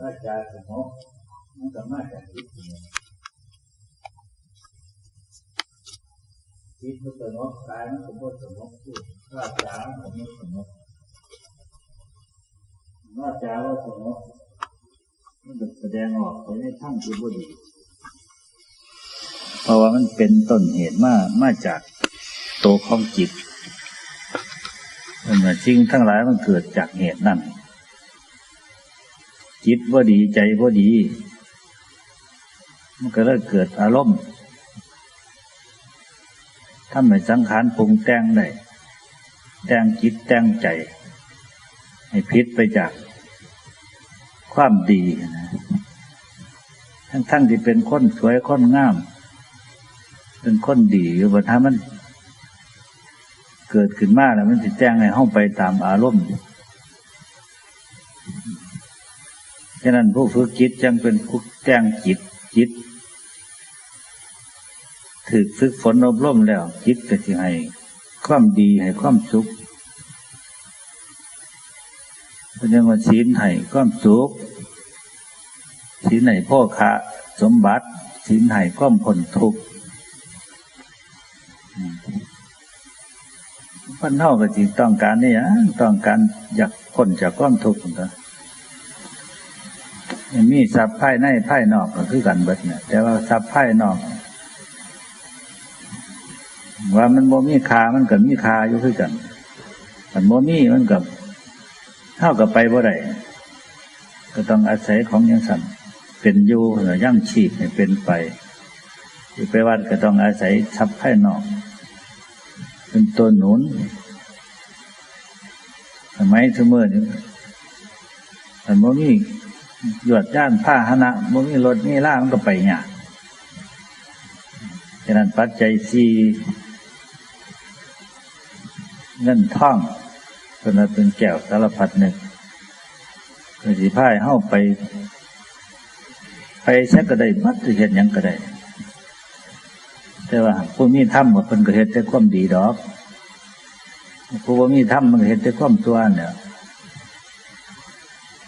ว่าจาสมองมันก็มาจากจิตจิตมันสงบกายมันสมบูรณ์สงบพูดว่าจามันไม่สงบว่าจาว่าสงบมันแสดงออกไปในทั้งที่บุรีเพราะว่ามันเป็นต้นเหตุมามาจากตัวของจิตมันสิ่งทั้งหลายมันเกิดจากเหตุนั่น จิตว่าดีใจว่าดี มันก็เลยเกิดอารมณ์ถ้าไม่สังขารปรุงแต่งได้แต่งจิตแต่งใจ ให้พิษไปจากความดีนะทั้งทั้งที่เป็นคนสวยคนงาม เป็นคนดีอยู่บนท้ามัน เกิดขึ้นมาแล้วมันจะแจ้งให้ห้องไปตามอารมณ์ ฉะนั้นผู้ฝึกจิตจึงเป็นผู้แจ้งจิตจิตถือฝึกฝนอบรมแล้ว จิตก็จะให้ความดีให้ความสุขเพราะนั้นว่าศีลให้ความสุขศีลให้พ่อค้าสมบัติศีลให้ความผลทุกข์พันเท่ากับจิตต้องการนี่อะต้องการอยากพ้นจากความทุกข์นะ มีทรัพย์ภายในภายนอกก็คือกันเบิดเนี่ยแต่ว่าทรัพย์ภายนอก ว่ามันโมมีคามันกับมีคาอยู่คือกันมันโมมีมันกับเท่ากับไปบ่ได้ก็ต้องอาศัยของยังสั่นเป็นอยู่หรือยั่งชีพเป็นไปไปวัดก็ต้องอาศัยทรัพย์ภายนอก เป็นตัวหนุนสมัยเสมอนี่มันโมมี หยวดย่านผ้าหนะบ่มีรถมีล่ามันก็ไปเนี่ยฉะนั้นปัจจัยสี่เงินท่องเป็นเป็นแก้วสารพัดหนึ่งก็สิพายเข้าไป ไปแช่ก็ได้มัดเห็นยังก็ได้ แต่ว่าผู้มีถ้ำกับเป็นก็เห็นแต่ความดีดอกผู้ว่ามีถ้ำมันเห็นแต่ความตัวเนี่ย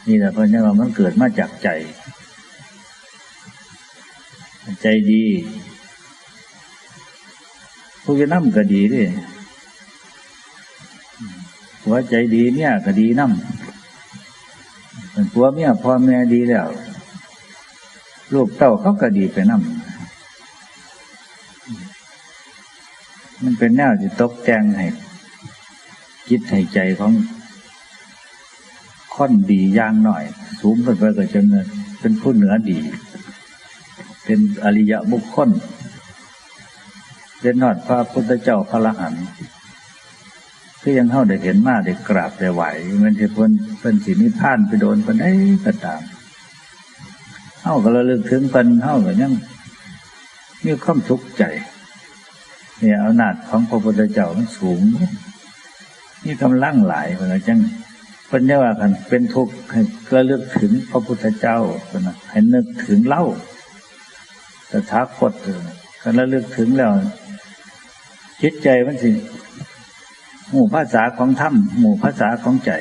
นี่แหละเพราะนี่ว่ามันเกิดมาจากใจ ใจดีผู้จะนั่มก็ดีดิผัวใจดีเนี่ยก็ดีนั่มเป็นผัวเมียพ่อแม่ดีแล้ว ลูกเต้าเขาก็ดีไปนั่มมันเป็นแนวที่ตกแต่งให้จิตให้ใจของ ค่อนดีย่างหน่อย สูงขึ้นไปก็จะเงินเป็นผู้เหนือดี เป็นอริยะบุคคลเป็นนอดพระพุทธเจ้าพระละหันก็ยังเข้าได้เห็นมาได้กราบได้ไหวมันจะพ้นเป็นสินิพานไปโดนเป็นไอ้ก็ตามเข้าก็ระลึกถึงเป็นเข้าก็ยังมีความทุกข์ใจเนี่ยอำนาจของพระพุทธเจ้ามันสูง นี่กำลังหลายเพราะจัง เป็นเนี่ยว่ากันเป็นทุกข์ให้ระลึกถึงพระพุทธเจ้านะให้นึกถึงเล่าสถาคตกันระลึกถึงแล้วจิตใจมันสิหมู่ภาษาของธรรมหมู่ภาษาของใจ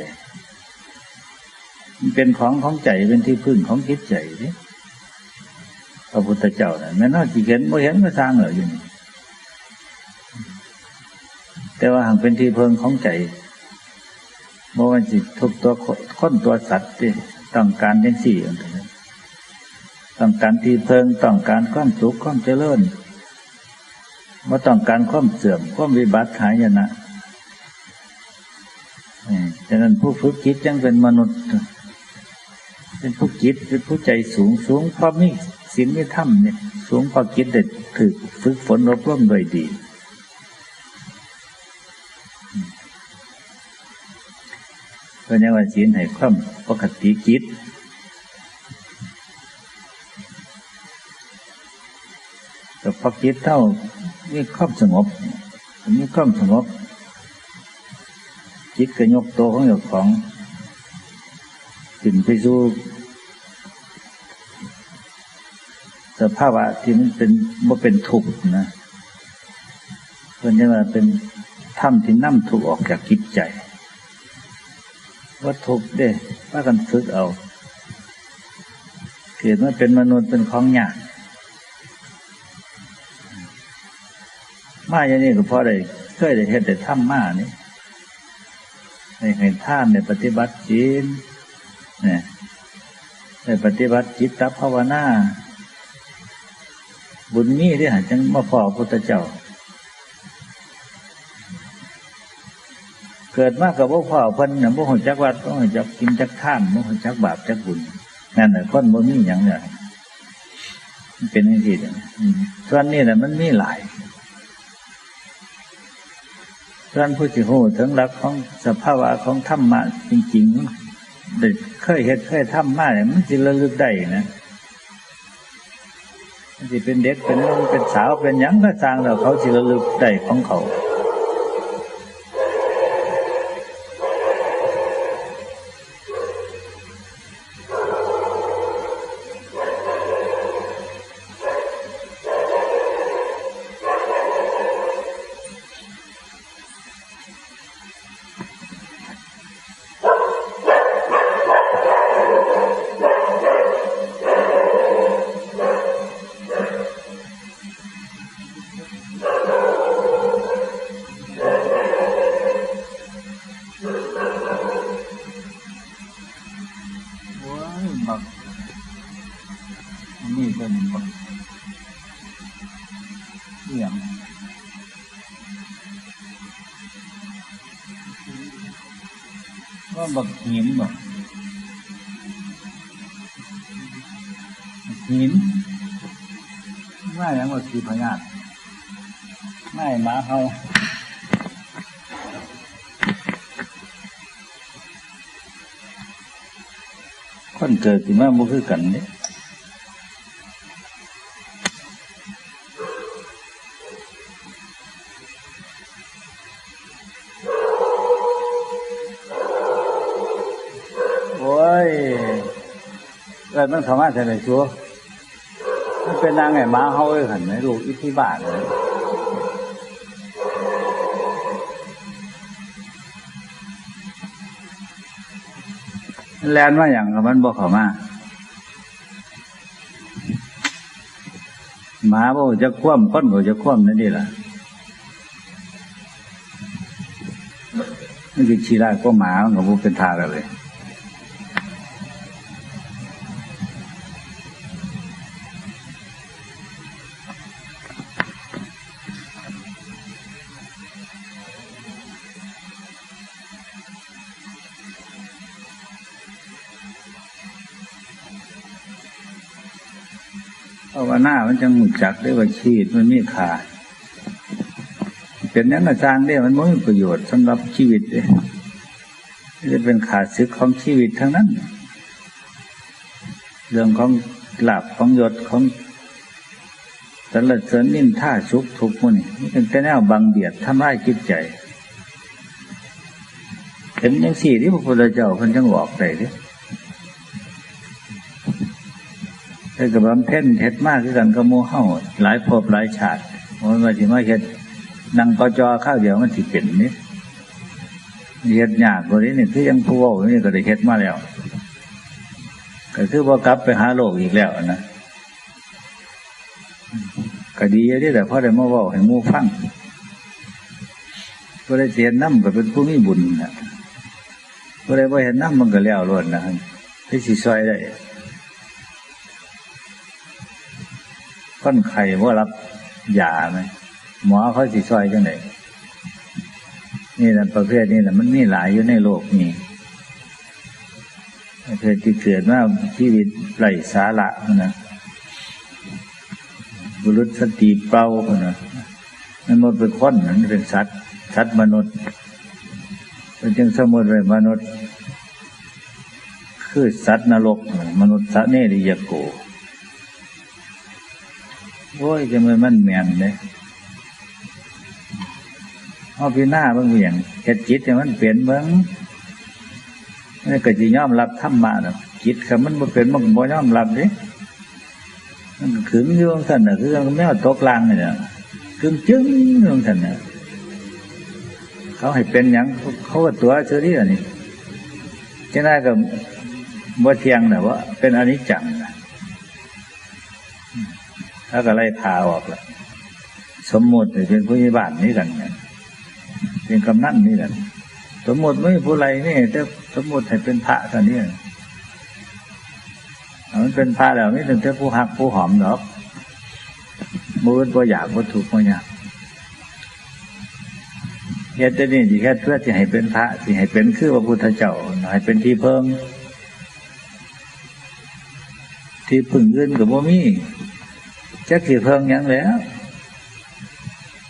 มันเป็นของของใจเป็นที่พึ่งของจิตใจนี่พระพุทธเจ้าเนี่ยแม้นอจีเห็นไม่เห็นก็สร้างเหรออยู่แต่ว่าหางเป็นที่พึ่งของใจ โมวันจิตทุกตัวค้นตัวสัตว์ที่ต้องการยังสี่ต้องการที่เพิงต้องการความสุขความเจริญว่าต้องการความเสื่อมความวิบัติหายนะฉะนั้นผู้ฝึกจิตยังเป็นมนุษย์ เป็นผู้จิตเป็นผู้ใจสูงสูงเพราะมีศีลมีธรรมเนี่ยสูงเพราะจิตเด็ดถือฝึกฝนรบร่มโดยดี เพราะนั้นว่าศีลให้ความปกติจิตแต่พอจิตเท่ามีความสงบมีความสงบ จิตก็ยกตัวของอยู่ของขึ้นไปสู่สภาวะที่มันเป็นว่าเป็นทุกข์นะเพราะนั้นว่าเป็นถ้ำที่นั่มถูกออกจากจิตใจ ว่าทุเด้ว่ากันฝึกเอา เกิดมาเป็นมนุษย์เป็นของหยากมาอย่างนี้ก็พอได้เคยได้เห็นได้ทำมานี่ในเห็นท่านในปฏิบัติจีนเนี่ยในปฏิบัติจิตตภาวนาบุญมีที่หาจังมาพอพุทธเจ้า เกิดมากับพวกพ่อเพิ่นน่ะบ่ฮู้จักวัดบ่ฮู้จักกินจักท่านบ่ฮู้จักบาปจักบุญนั่นน่ะคนบ่มีหยังเนี่ยเป็นจังซี่เด้ออืมส่วนนี้น่ะมันมีหลายส่วนผู้ที่ฮู้ถึงหลักของสภาวะของธรรมะจริงๆได้เคยเฮ็ดเคยทำมาเนี่ยมันสิระลึกได้นะมันสิเป็นเด็กเป็นเป็นสาวเป็นหยังก็สร้างแล้วเขาสิระลึกได้ของเขา เกิดขึ้นมาบ่คือกันเนี่ยโอ้ยเกิดมันเข้ามาแต่ไหนชัวมันเป็นนางไงหมาเฮาเอ้ยหันไหมลูกอิทธิบาทเลย แลนว่าอย่างมันบอกเขามาหมาบอกจะคว่ำก้นบ่จะคว่ำนั่นดีล่ะนี่คือชีราก็หมาของผมเป็นทาเลย ภาวนามันจังหมุจักได้ว่าชีวิตมันมีค่าเป็นนั้นอาจารย์เนี่ยมันไม่มีประโยชน์สำหรับชีวิตเลยจะเป็นขาดซึกของชีวิตทั้งนั้น เรื่องของหลับของยศของสรรเสริญนินท่าสุขทุกมันนี่เป็นแต่แนวบังเบียดทำร้ายจิตใจเห็นยังสี่ที่พระพุทธเจ้าเพิ่นจังบอกได้เด้ แต่กับบำเพ็ญเฮ็ดมากคือกันกับหมู่เฮาหลายภพหลายชาติมันมาสิมาเฮ็ดนั่งกจอข้าวเดียวมันสิเป็นนี่เฮ็ดยากกว่านี้นี่คือยังผู้เว้านี่ก็ได้เฮ็ดมาแล้วก็คือว่ากลับไปหาโลกอีกแล้วนะก็ดีอยู่แต่พอได้มาว้าให้มูฟังก็ได้เสียน้ำก็เป็นผู้มีบุญนะก็ได้บ่เห็นน้ำมันก็แล้วล้วนนะที่สิซอยได้ คนไข้ว่ารับยาไหมหมอเขาสิซอยจังไหนนี่แหละประเภทนี้แหละมันมีหลายอยู่ในโลกนี้ประเภทที่เกิดมาชีวิตไร้สาระนะบุรุษสติเปล่านะมันหมดเป็นคนมันเป็นสัตว์สัตว์มนุษย์เป็นจึงสมมติเลยมนุษย์ คือสัตว์นรก มนุษย์สัตว์เนริยโก โอ้ยจะมันมันแมนเลยเอาพี่หน้าเบิ่งเหียงเฮ็ดจิตเนี่มันเปลี่ยนเบิ่งนี่ก็จะยอมรับธรรมะนะจิตคับมันบ่เป็นมันบ่ยอมรับด้มันขึงอยู่ของท่านน่ะคือแมวตกลางเนี่ยขึงจึ้งอยู่ของท่านน่ะเขาให้เป็นหยังเขาก็ตัวเชื่อที่อันนี้จะได้กับบ่เทียงน่ะว่าเป็นอนิจจัง ถ้าก็ไล่พาออกละสมมติเป็นผู้ใหญ่บ้านนี่กันเนี่ยเป็นกำนันนี่กันสมมติไม่ผู้ไรนี่แต่สมมติให้เป็นพระกันนี่มันเป็นพระแล้วไม่ถึงแต่ผู้หักผู้หอมหรอกมือตัวอยากวัตถุตัวอยากเหตุนี้ที่แค่เพื่อที่ให้เป็นพระที่ให้เป็นคือพระพุทธเจ้าให้เป็นที่เพิ่งที่พึ่งอื่นกับว่ามี จะคือเพิ่งยังแล้ว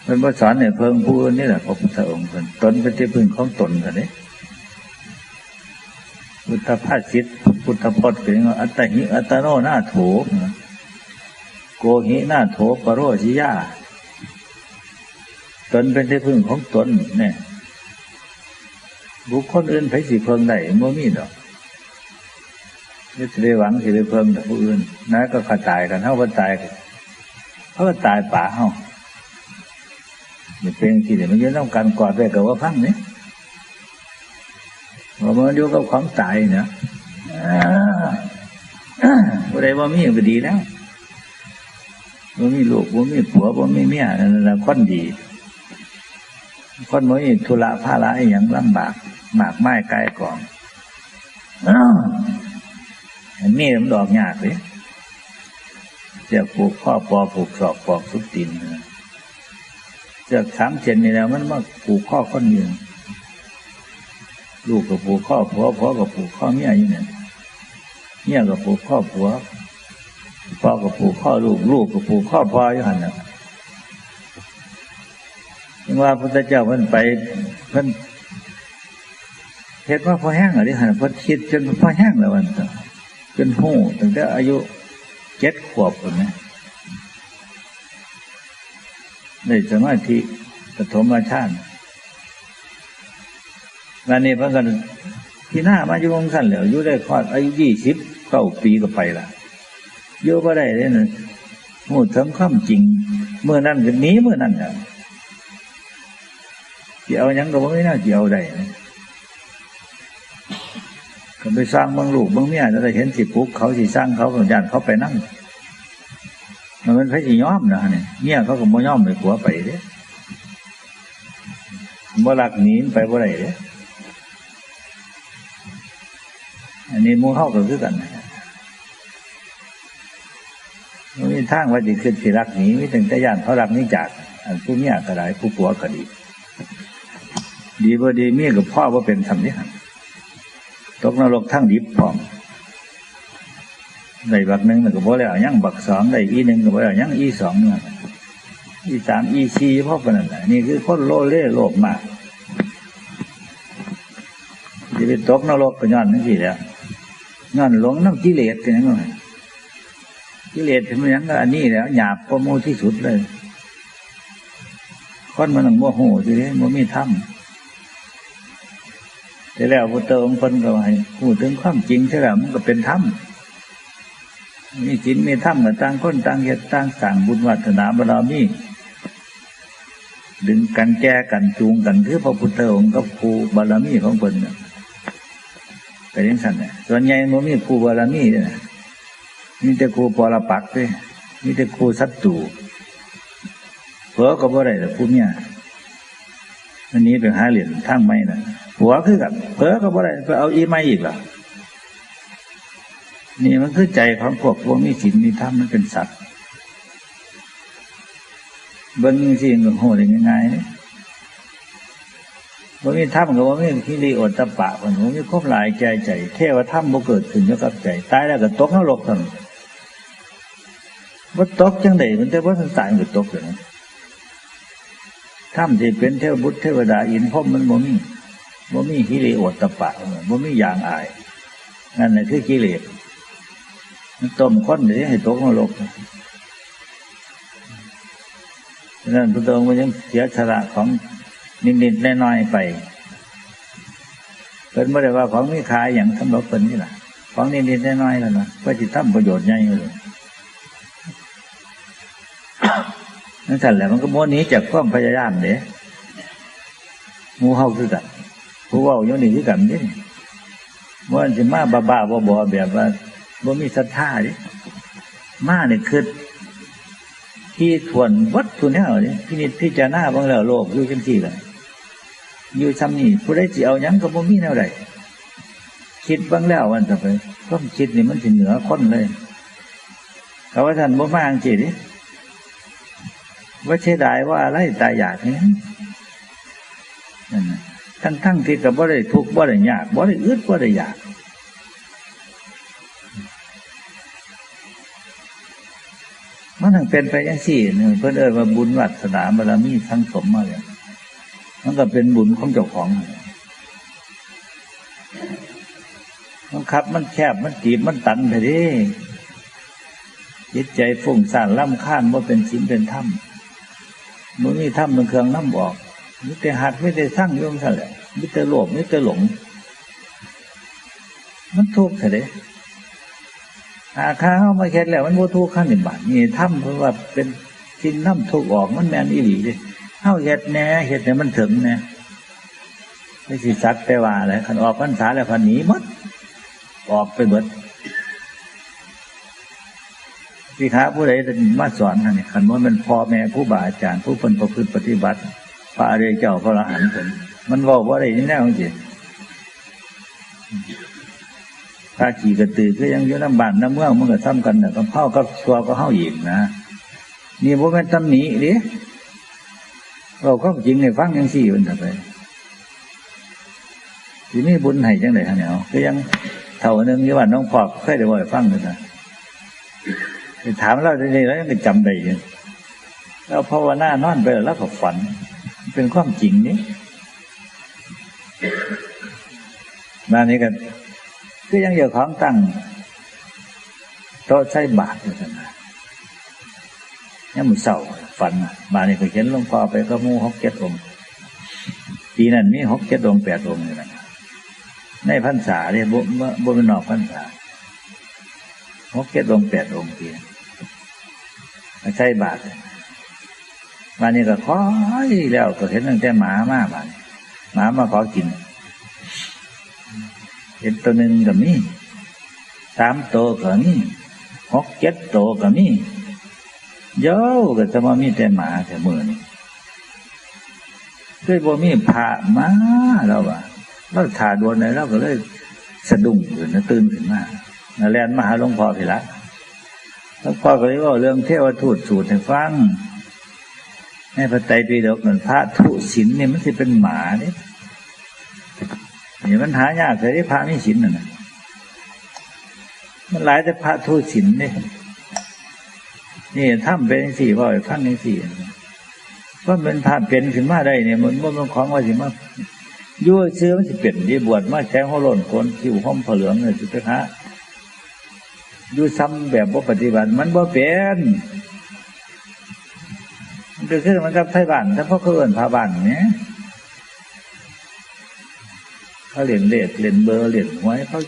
เป็นภาษาเนี่ยเพิ่งผู้อื่นนี่แหละพระพุทธองค์เป็นตนเป็นที่พึ่งของตนกันนี้พุทธภาษิตพุทธพจน์เป็นว่าอัตหิอัตโนหน้าโถโกหิหน้าโถปโรชิยาตนเป็นที่พึ่งของตนเนี่ยบุคคลอื่นไปสิเพิ่งได้ม่มีดอกนี่จะได้หวังสิได้เพิ่งแต่ผู้อื่นนั่นก็ขาตายกันเท่ากันตาย เขาก็ตายป่าเฮานี่เป็นที่เดี๋ยวมันจะต้องการกอดไว้กับว่าพังเนี่ยว่ามันอยู่กับของตายเนี่ยผู้ใดว่ามีก็ดีแล้วว่ามีลูกว่ามีผัวว่ามีเมียนั่นแหละคนดี คนมันมีธุระภาระอย่างลำบากหมากไม้กายกองอันนี้มันดอกยากเลย จะปลูกข้อปอปลูกศอกปอกสุดตินเจะสามเจนนี่แล้วมันมาปลูกข้อคนยืนลูกกับปลูกข้อผัวผัวกับปลูกข้อเมียอยู่เนี่ยเมียกับปลูกข้อผัวพ่อกับปลูกข้อลูกลูกกับปลูกข้อพ่ออยู่หันน่ะว่าพระเจ้าเพิ่นไปเพิ่นเห็นว่าพอแห้งอะไรหันพอคิดจนพอแห้งแล้ววันจนหูตั้งแต่อายุ เจ็ดขวบคนนี้ในสมาธิปฐมชาติงานนี้พระกันที่หน้ามาอยู่วงสั้นเหลวอยู่ได้คลอดอายุยี่สิบเก้าปีก็ไปละโยก็ได้เลยนะหูทำข้ามจริง เมื่อนั้นก็นี้เมื่อนั้นอะเกี่ยวยังก็ไม่น่าเกี่ยวได้ ก็ไปสร้างบางลูกบางเมียจะได้เห็นสิปุ๊กเขาสิสร้างเขาสนญญาตเขาไปนั่งมันเป็นพระจีย้อมนะเนี่ยเมียเขาก็บ่ย้อมไปขัวไปเด้บ่หลักหนีไปบ่ได้เด้อันนี้มูเข้าก็คือกันมันมีทางว่าจะขึ้นสิรักหนีไม่ถึงแต่ย่านเขารักนี้จากอันผู้เมียก็ได้ผู้ผัวก็ดี ดีบ่ดีเมียกับพ่อว่าเป็นทำนี้ครับ ตกนรกทั้งดิบพร้อมในบักหนึ่งก็บ่แล้วยังบักสองในอีหนึ่งก็บ่แล้วยังอีสองเนี่ยอีสามอีสี่พ่อเป็นอะไรนี่คือคนโลเล่โลภมากจะไปตกนรกก็ย้อนนั่นสิแล้วย้อนหลงน้ำกิเลสกันยังไงกิเลสถึงมันยังก็อันนี้แล้วหยาบประโมที่สุดเลยคนมันหนังโมโหทีนี้มันมีถ้ำ แต่แล้วพุทธองค์คนก็ให้พูดถึงความจริงใช่ไหมมันก็เป็นธรรมมีจินมีธรรมกับต่างคนต่างเหตุต่างสั่งบุญวัฒนาบารมีดึงกันแก้กันจูงกันคือพระพุทธองค์กับครูบารมีของคนเนี่ยแต่ยังสั่นเนี่ยส่วนใหญ่มันมีครูบารมีเนี่ยมีแต่ครูปรปักเลยมีแต่ครูสัตตูเพอก็บ่ได้แต่ครูเนี่ยวันนี้เป็นหาเหรียญทั้งไม่นะ หัวคือกับเผลอก็บ่ได้ไปเอาอีไม่อีกหรอนี่มันคือใจของพวกพวกมีศีลมีธรรมมันเป็นสัตว์เบิ้งสิ่งโหดง่ายๆเนี่ยว่ามีธรรมกับว่ามีพิริโอตปะคนว่ามีครบหลายใจใจ เทวธรรมบ่เกิดขึ้นอยู่กับใจตายแล้วก็ตกนรกกันว่าตกจังไดมันแต่ว่าทันตายมันตกเลยถ้ำที่เป็นเทวบุตรเทวดาอินพ่อมันบ่มี บ่มีกิเลสอดตะปะบ่มีอย่างอาย นั่นแหละคือกิเลสมันต้มข้นเดี๋ยวให้ตกนรกนั่นพระองค์มันยังเสียสละของนิดๆน้อยๆไปเป็นไม่ได้ว่าของมีขายอย่างสำหรับเป็นนี่แหละของนิดๆน้อยๆแล้วนะเพื่อจะทำประโยชน์ใหญ่เลยนั่นสั่นแหละมันก็โมนี้จากความพยายามเด้มูเฮาคือกัน ผู้ว่าอยู่นี่คือกันนี่มันจะมาบ้าบ้าบอแบบว่าบ่มีศรัทธาดิมาเนี่ยคือที่ทวนวัดทุนแนวนี่พินิจพิจารณาบางแล้วโลกอยู่จังที่เลยอยู่ซ้ำนี่ผู้ใดจีเอายังก็บ่มีแนวใดคิดบางแล้ววันต่อไปก็คิดนี่มันถึงเหนือคนเลยเขาว่าท่านบ่มาอังกฤษดิว่าเชดายว่าอะไรตายอยากนี่นั่นนะ ทั้งทั้งที่กับบ่ได้ทุกข์บ่ได้ยากบ่ได้อึดบ่ได้ยากมันถึงเป็นไปอย่างสี่เนี่ยเพื่อนเอ่ยว่าบุญวัสนาบารมีทั้งสมมาเลยมันก็เป็นบุญของเจ้าของมันคับมันแคบมันจีบมันตันไปดิจิตใจฟุ้งซ่านล่ำข้านว่าเป็นศีลเป็นธรรมมันมีธรรมเป็นเครื่องน้ำบอก มิแต่หัดไม่ได้สร้างโยมสั่นแหละมิแต่โลภมิแต่หลง มันทุกข์เถอะอาคาเข้ามาแค่แล้ว มันโมทุกข์ขั้นหนึ่งบาทนี่ถ้ำเพราะว่าเป็นสิ้นน้ำทุกออกมันแมนอีหลีเลยเข้าเห็ดแน่เห็ดเนี่ยมันถึงแน่ไม่สิสักแต่ว่าอะไรขันออกพรรษาแล้วพันหนีมัดออกไปเบิดพี่ค้าผู้ใดมาสอนนี่ขันว่ามันพ่อแม่ผู้บาอาจารย์ผู้คนประพฤติปฏิบัติ พระอริยเจ้าพระอรหันต์ผลมันบอกว่าอะไรนี่แน่จริงถ้าขี่กระตือก็ยังอยู่น้ำบานน้ำเมืองมันก็ซ้ำกันแต่ก็เข้ากับตัวก็เข้าอีกนะนี่พวกมันตำหนิดิเราก็จริงในฟังยังสี่มันไปทีนี้บุญให้จังไหนฮะเนี่ยก็ยังเท่านึงยี่ว่าน้องพอกเคยได้บ่อยฟังเลยนะถามเราทีนี้แล้วยังจำได้ยังเราภาวนา นอนไปแล้วก็ฝัน เป็นความจริงนี่มานี้กันก็ยังอยู่ของตั้งโต๊ะใช้บาทอยู่กันนะยังมือเศร้าฝันมานี่ก็เห็นหลวงพ่อไปก็มูฮกเก็ตองปีนั้นมีฮกเก็ตองแปดองเลยนะในพรรษาเนี่ยบ่บ่เป็นนอกพรรษาฮกเก็ตองแปดองปีใช้บาท มานี่ก็คอยแล้วก็เห็นตั้งแต่หมามาบ้านหมามาขอกิน เห็นตัวหนึ่งกับมีสามตัวกับมีหกเจ็ดตัวกับมีเยอะก็จะมามีแต่หมาแต่มือนี่ด้วยบ่มีผ่ามาเราอะเราถ่าดวนไหนเราก็เลยสะดุ้งขึ้นตื่นขึ้นมาแลนมาหาหลวงพ่อไปละหลวงพ่อก็เลยว่าเรื่องเทวทูตสูตรให้ฟัง ในพระไตรปิฎกเหมือนพระทุศินเนี่ยมันจะเป็นหมาเนี่ยนี่มันหายากเลยที่พระไม่ศินน่ะมันหลายแต่พระทุศินเนี่ยนี่ถ้ำเป็นสี่ว่าฟังในสี่ว่าเป็นพระเป็นขึ้นมาได้เนี่ยมันมันของว่าสิมายั่วเชื้อมันจะเปลี่ยนดีบวชมาแช้งหัวหล่นคนที่อยู่ห้องผเหลืองเนี่ยสุดท้ายยู่ซ้ำแบบว่าปฏิบัติ มันว่าเป็น ก็คือมันกับไทยบ้านถ้าพ่อเอิญพาบ้านเนี่ยเขาเล่นเลดเล่นเบอร์เล่นหวยเขา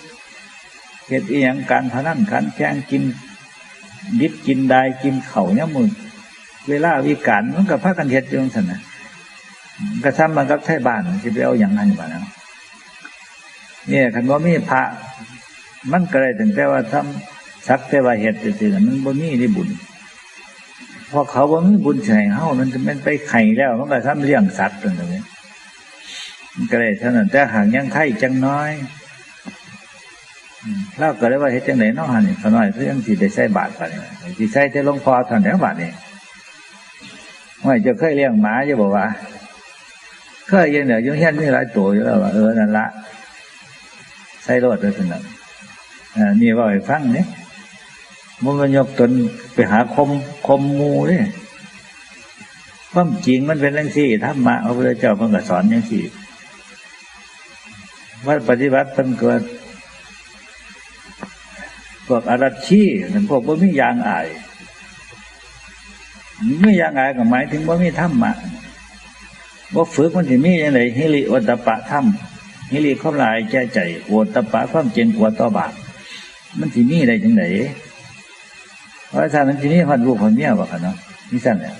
เหตุอียงการพนันขันแข่งกินดิบกินได้กินเข่าเนี่ยมึงเวลาวิการมันกับพระกันเทศจงสันนะกระทำมันกับไทยบ้านจะไปเอาอย่างนั้นบ้านะเนี่ยคันว่ามีพระ มันก็เลยถึงแต่ว่าทำสักแต่ว่าเหตุจริงๆมันบ่มีได้บุญ พอเขาบ่มีบุญใส่เฮามันจะเป็นไปไข่แล้วมันก็ทำเลี้ยงสัตว์ตรงนี้ก็เลยเท่านั้นแต่หางยังไข่จังน้อยเล่าก็ได้ว่าเฮ็ดจังไหนน้องหันนี่ขน้อยเพื่อยังสิได้ใส่บาทไปสิใส่แต่ลงพอทันแล้วบาทนี่ไม่จะเคยเลี้ยงหมาจะบอกว่าเคยยังเนี่ยยังเห็นมีหลายตัวอยู่แล้วว่าเออนั่นละใส่รถเลยสนับนี่ว่าให้ฟังเนี่ย มันมันยกตนไปหาคมคมมูเนี่ยความจริงมันเป็นเรื่องที่ธรรมะพระพุทธเจ้าเพิ่งสอนอย่างที่ว่าปฏิบัติเป็นเกิดพวกอารัชชีนั่นพวกบ่มียางอายไม่ยางอายก็หมายถึงว่ามีธรรมะว่าฝึกมันจะมีอย่างไรฮิริโอตปะธรรมฮิริข้อลายแก้ใจโอตปะความเจงกว่าต่อบาปมันจะมีอะไรจังไหน เพราะถ้ามันจะมีพันรูปพันเมียวะกันเนาะนี่สั้นเนี่ย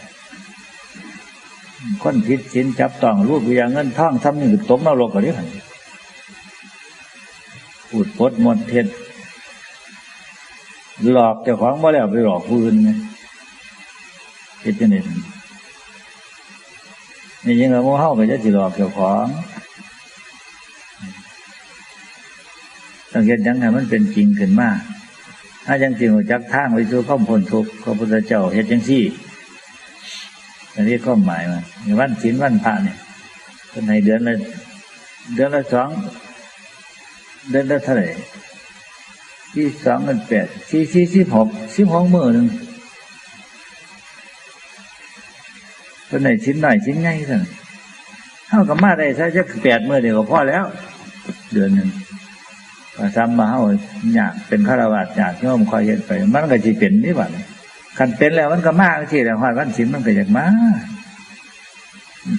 คนผิดศีลจับต้องรูปวิญญาเงินท่องซ้ำนี่ตกนรกกันดิพูดพดมดเท็ดหลอกเจ้าของบ่แล้วไปหลอกผู้อื่นไงเคิดจังได๋นี่ยังเราโมเฮาก็จะสิหลอกเจ้าของต้องเห็นยังไงมันเป็นจริงขึ้นมาก ถ้ายังจริงจักทางไปสู่ข้อมพ้นทุกข์พระพุทธเจ้าเห็นจังซี่อันนี้ข้อหมายมาวันศีลวันพระเนี่ยเป็นในเดือนละเดือนละสองเดือนละเท่าไหร่ที่สองเงินแปดสี่สี่สิบหกสิบหกมือหนึ่งเป็นไหนชิ้นหน่อยชิ้นง่ายสั่นเท่ากับมาได้ใช่จะแปดมือเดียวก็พอแล้ว เดือนหนึ่ง มาซ้ำมาเท่าอยากเป็นฆราวาสอยากที่มันคอยเห็นไป มันก็จะเป็นนี่หว่าคันเป็นแล้วมันก็มากที่แล้วหอดวันศีลมันก็อยากมา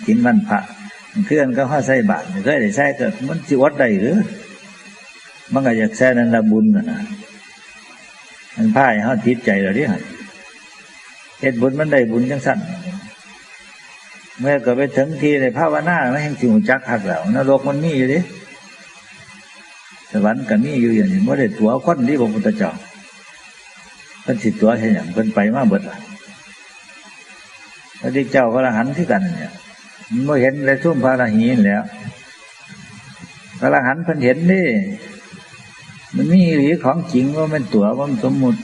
กินวันพระเคลื่อนก็ข้าใส่บาตรเคยได้ใส่กิดมันจิวัดได้หรือมันก็อยากแซ่นั่นละบุญนะมันพ่ายเขาทิศใจเราดิเหตุบุญมันได้บุญจังสั้นเมื่อก็ไปถึงทีในภาวนาไม่แห่งจิงจักหักแล้วนรกมันมีอยู่ดิ สวรรค์ก็มีอยู่อย่างนี้ไม่ได้ตัวคนที่พระพุทธเจ้าเป็นสิตัวเห็นอย่างเป็นไปมาเบิดละพระเจ้าพระหันที่กันเนี่ยมันไม่เห็นเลยทุ่มพระราหีนแล้วพระหันเพิ่นเห็นนี่มันมีหรือของจริงว่ามันตัวว่ามันสมมุติ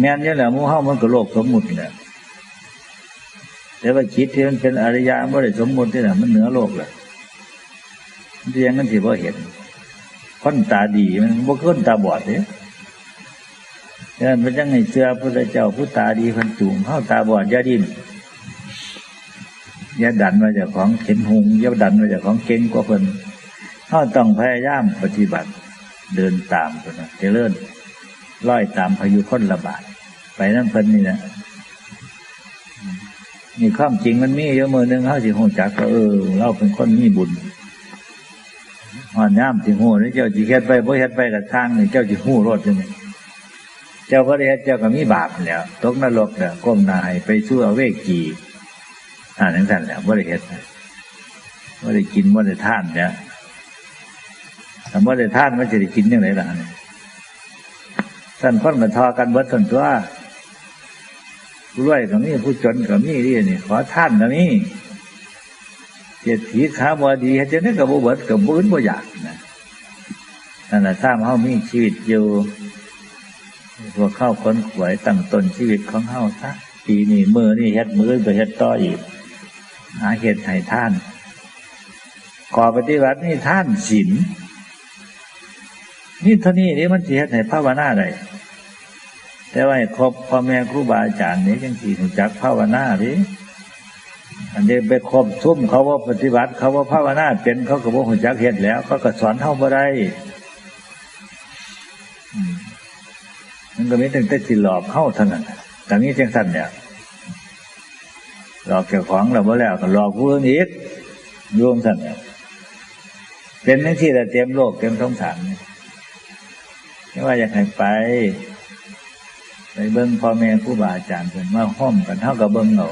แม่นนี่แหละมูเฮามันก็โลกสมมุติแหละแต่ว่าคิดที่มันเป็นอริยะไม่ได้สมมุติที่ไหนมันเหนือโลกเลย เรียงกันสิว่าเห็นคนตาดีมันบ่คนตาบอดเนี่ยนั่นมันยังไงเสื้อพระเจ้าผู้ตาดีคนจูงเข้าตาบอดยาดินยาดันมาจากของเข็นหงยาดันมาจากของเก่งกว่าเพิ่นเขาต้องพยายามปฏิบัติ เดินตามคนนะเจริญร้อยตามพายุคนระบาด ไปนั่นเพิ่นนี่นะนี่ความจริงมันมีเยอะมือหนึ่งเขาสิหงจักก็เออ เราเป็นคนมีบุญ หอนย่ามสิหูนี่เจ้าจีเฮ็ดไปบ่เฮ็ดไปกับทางนี่เจ้าจีหูรถจังเจ้าก็ได้เฮ็ดเจ้าก็มีบาปแล้วตกนรกแล้วก้มหน้าให้ไปสู้อเวกีอ่านั่นสั่นแล้วบ่ได้เฮ็ดบ่ได้กินบ่ได้ท่านเนี่ยถ้าบ่ได้ท่านมันจะได้กินยังไงล่ะท่านพ้นมาทอกันเบิดส่วนตัวผู้รวยก็มีผู้จนก็มีนี่นี่ขอท่านก็มี เจ็ดถีขาบอดีเห็นจะนึกกับบุเบิดกับบุญบ่อยากนะนั่นแหละสร้างเขามีชีวิตอยู่พวกเข้าคนขวยตั้งตนชีวิตของเขาซะปีนี้มือนี่เฮ็ดมือก็เฮ็ดต่ออีก หาเหตุให้ท่านขอปฏิบัตินี่ท่านศีลนี่เท่านี้นี่มันจะเฮ็ดให้ภาวนาได้แต่ว่าครบพ่อแม่ครูบาอาจารย์นี่ยังสี่จักภาวนาดิ อันนี้ไปครบทุ่มเขาว่าปฏิบัติ เขาว่าภาวนาเป็นเขาก็บอกหุ่นจักเห็ดแล้วเขาก็สอนเท่าบ่ได้มันก็มีตั้งแต่จิหลอกเข้าเท่านั้นแต่นี้เชียงสั้นเนี่ยหลอกเจ้าของเราบ่แล้วก็หลอกผู้อื่นอีกรวมสั้นเนี่ยเป็นทั้งที่เราเต็มโลกเต็มท้องสารไม่ว่าอยากให้ไป ไปเบิ้งพ่อแม่ผู้บาอาจารย์เพิ่นมาห้อมกันเท่ากับเบิ้งเรา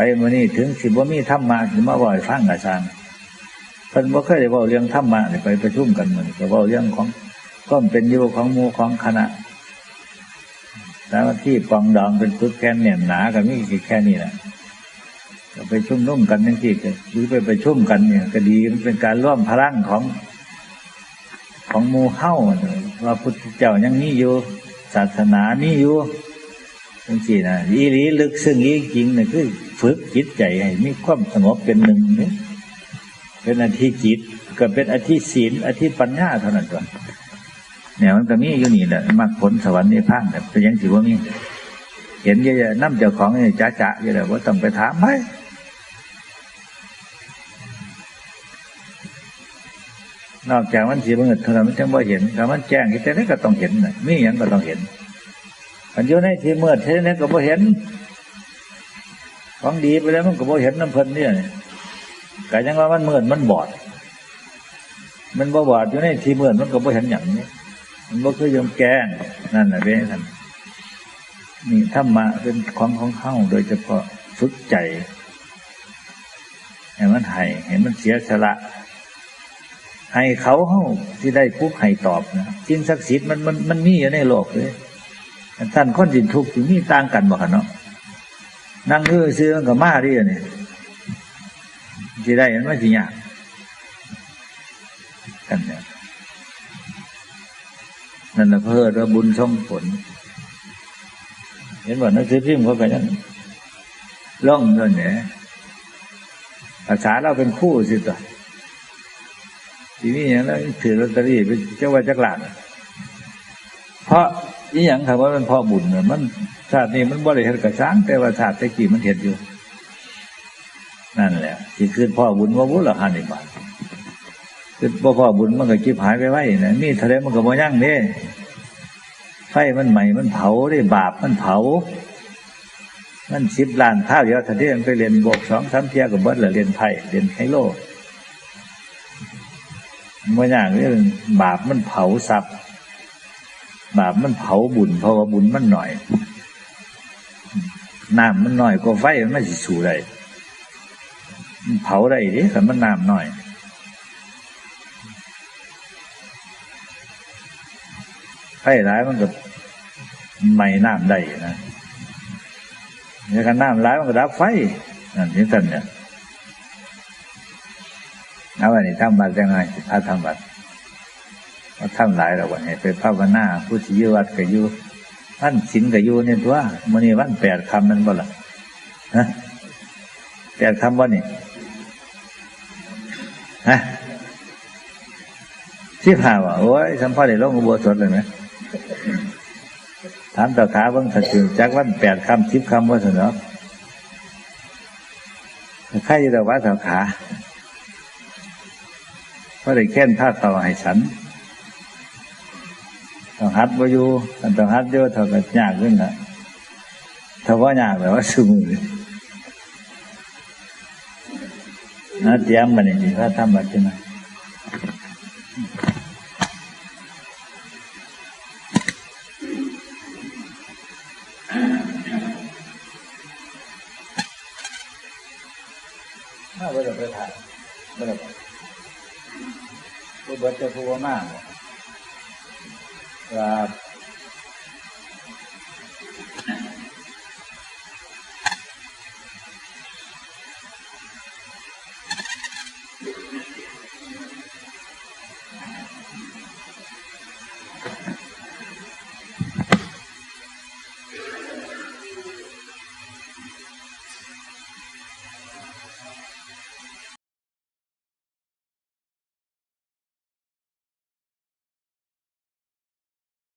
ไปวันนี้ถึงสิบว่ามีธรรมะถึงมาบ่อยฟังกับซางเพิ่นบ่เคยได้บอกเรื่องธรรมะไปประชุมกันมันก็บอกเรื่องของก็เป็นอยู่ของมูของคณะแต่ว่าที่ปองดองเป็นตุ๊กแกนเนี่ยหนากับมีแค่นี้แหละไปชุ่มนุ่มกันนั่นที่หรือไปไปชุ่มกันเนี่ย ก็ดีมันเป็นการร่วมพลังของ ของมูเข้าว่าพุทธเจ้ายังมีอยู่ ศาสนามีอยู่จังสี่นะอีหลีลึกซึ่งอีจริงเนี่ยคือ ฝึกจิตใจให้มีความสงบเป็นหนึ่งนี่เป็นอธิจิตก็เป็นอธิศีลอธิปัญญาเท่านั้นตัวเนี่ยมันก็มีอยู่นี่แหละมรรคผลสวรรค์ในภาคแต่ยังถือว่ามีเห็นเยอะๆน้ำเจ้าของเนี่ยจ้าจ้าเยอะๆว่าต้องไปถามไหมนอกจากมันสีบังเอิญเท่านั้นมันจังบ่เห็นแต่มันแจ้งที่ไหนก็ต้องเห็นนะมีอย่างก็ต้องเห็นอันอยู่ในที่เมื่อที่ไหนก็บ่เห็น ของดีไปแล้วมันก็บ่เห็นน้ำเพลินเนี่ยกายยังว่ามันเมื่อมันบอด มันบ่บอดอยู่ในที่เมื่อมันก็บ่เห็นอย่างนี้ มันบ่คือยมแกงนั่นแหละเบ้ท่านนี่ธรรมะเป็นของของเข้าโดยเฉพาะฝึกใจให้มันไห้ให้มันเสียสละให้เขาเฮาที่ได้ผู้ให้ตอบนะสิ่งศักดิ์สิทธิ์มันมันมันมีอยู่ในโลกเลยท่านคนสินทุกข์สิมีต่างกันบ่คะเนาะ นั่งเอื้อซื้อมันกับมาดิเนี่ยที่ได้มันไม่สิยากกันเนี่ยนั่นแหละเพื่อระบุญช่องผล เห็นว่านักสือพิมพ์เขาก็ยังล่องเงินเนี่ยภาษาเราเป็นคู่สิตัวทีนี้อย่างนั้นถือลอตเตอรี่ไปเจ้าว่าจักรหลานเพราะ นี่อย่างคำว่ามันพ่อบุญเนี่ยมันชาตินี้มันบริเหตุกระช้างแต่ว่าชาติตะกี้มันเห็นอยู่ นั่นแหละที่คือพ่อบุญว่าบุญละหันอีกบาทคือพ่อพ่อบุญมันก็จิบหายไปไว้นะนี่ทะเลมันก็บ่ยั่งเนี่ไฟมันใหม่มันเผาได้บาปมันเผา มันสิบล้านข้าวเดียวทันทีมันไปเรียนบวกสองสามเทียกับเบิร์ดหรือเรียนไพ่เรียนไฮโลเมื่ออย่างนี้บาปมันเผาทรัพย์ บาปมันเผาบุญเพราะว่าบุญมันหน่อยน้ำมันหน่อยก็ไฟมันไม่สิสูได้มันเผาได้ดิแต่มันน้ำหน่อย ไฟร้ายมันก็ไม่น้ำได้นะเนี่ยกันน้ำร้ายมันก็ดับไฟนั่นนี่ท่านเนี่ยเอาไวันนี้ทำบัตรยังไงถ้าทำบัตร ว่าทำหลายแล้ววันนี้ไปภาวนาผู้ที่ยุวัดกับยุท่านสินกับยุเนี่ยตัวมันนี่วันแปดคำมันบ่ล่ะฮะแปดคำว่านี่ฮะที่ผ่าวะโอ้ยสัมภาษณ์ได้ลงอุโบสถเลยไหมถามต่อขาเบิ่งสัจจุจักวันแปดคำสิบคำว่าสนอใครจะว่าต่อขาเพราะได้แค้นท่าต่อให้ฉัน ต้องฮัดวาอยู่ต้องฮัดเยอะเท่ากับยากขึ้นนะถ้าว่ายากแบบว่าสูมือนะเตรียมมันนี่ถ้าทำแบบนี้นะถ้าไม่ได้ไปถ่ายไม่ได้ไปผู้เบิดจะพูดว่ามาก